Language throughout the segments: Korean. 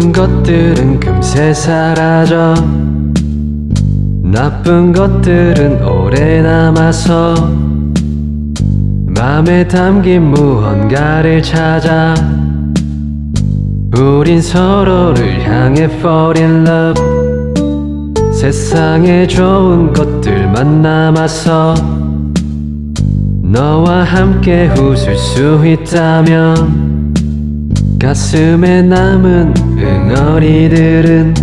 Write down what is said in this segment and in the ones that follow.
것들은 금세 사라져. 나쁜 것들은 오래 남아서 맘에 담긴 무언가를 찾아 우린 서로를 향해 fall in love. 세상에 좋은 것들만 남아서 너와 함께 웃을 수 있다면 가슴에 남은 응어리들은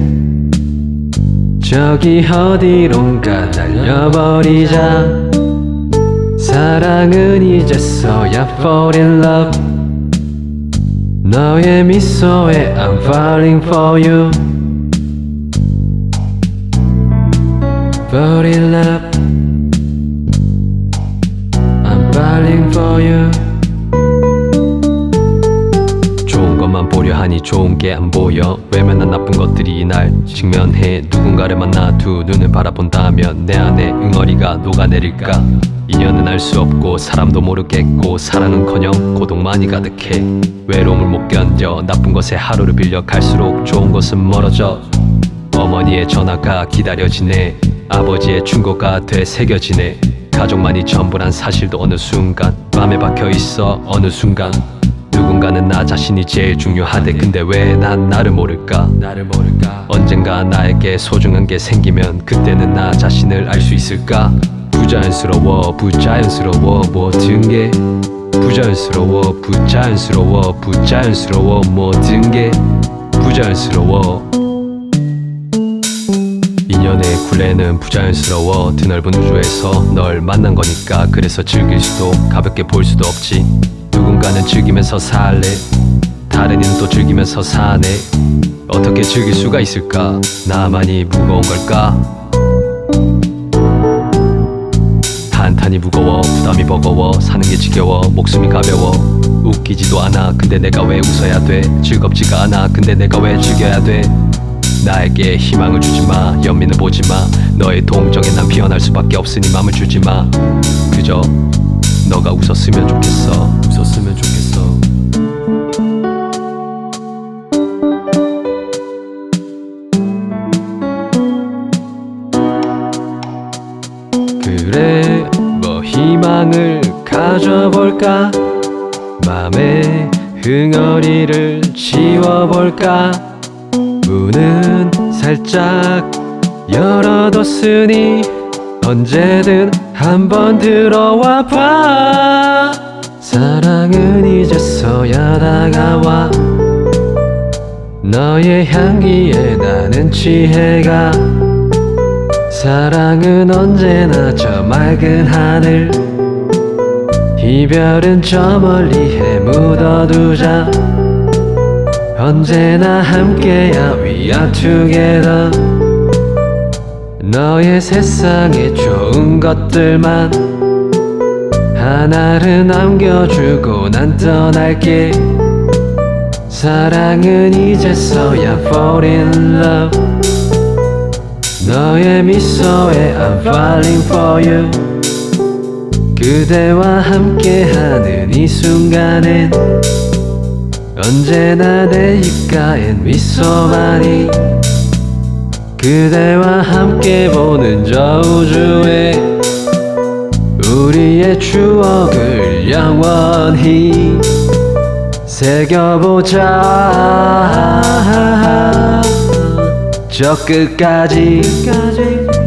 저기 어디론가 날려버리자 사랑은 이제서야 fall in love 너의 미소에 I'm falling for you Fall in love I'm falling for you 보려 하니 좋은 게 안 보여. 외면한 나쁜 것들이 날 직면해 누군가를 만나 두 눈을 바라본다면 내 안에 응어리가 녹아내릴까? 인연은 알 수 없고 사람도 모르겠고 사랑은커녕 고독만이 가득해. 외로움을 못 견뎌 나쁜 것에 하루를 빌려 갈수록 좋은 것은 멀어져. 어머니의 전화가 기다려지네. 아버지의 충고가 되새겨지네. 가족만이 전부란 사실도 어느 순간 맘에 박혀 있어. 어느 순간 누군가는 나 자신이 제일 중요하대. 근데 왜 난 나를 모를까? 나를 모를까? 언젠가 나에게 소중한 게 생기면 그때는 나 자신을 알 수 있을까? 부자연스러워 부자연스러워 모든 게? 부자연스러워 부자연스러워 부자연스러워 모든 게? 부자연스러워. 인연의 굴레는 부자연스러워. 드넓은 우주에서 널 만난 거니까 그래서 즐길 수도 가볍게 볼 수도 없지 누군가는 즐기면서 살래? 다른 이는 또 즐기면서 사네? 어떻게 즐길 수가 있을까? 나만이 무거운 걸까? 한탄이 무거워 부담이 버거워 사는 게 지겨워 목숨이 가벼워. 웃기지도 않아 근데 내가 왜 웃어야 돼? 즐겁지가 않아 근데 내가 왜 즐겨야 돼? 나에게 희망을 주지마 연민을 보지마. 너의 동정에 난 피어날 수밖에 없으니 맘을 주지마. 그저 너가 웃었으면 좋겠어 좋겠어 그래 뭐 희망을 가져볼까? 맘에 흥얼이를 지워볼까? 문은 살짝 열어뒀으니 언제든 한번 들어와 봐 사랑은 이제서야 다가와. 너의 향기에 나는 취해가. 사랑은 언제나 저 맑은 하늘. 이별은 저 멀리에 묻어두자. 언제나 함께야 We are together. 너의 세상에 좋은 것들만 하나를 남겨주고 난 떠날게. 사랑은 이제서야 fall in love. 너의 미소에 I'm falling for you. 그대와 함께하는 이 순간엔 언제나 내 입가엔 미소만이. 그대와 함께 보는 저 우주에 우리의 추억을 영원히 새겨보자. 저 끝까지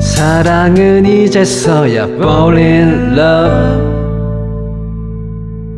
사랑은 이제서야 fall in love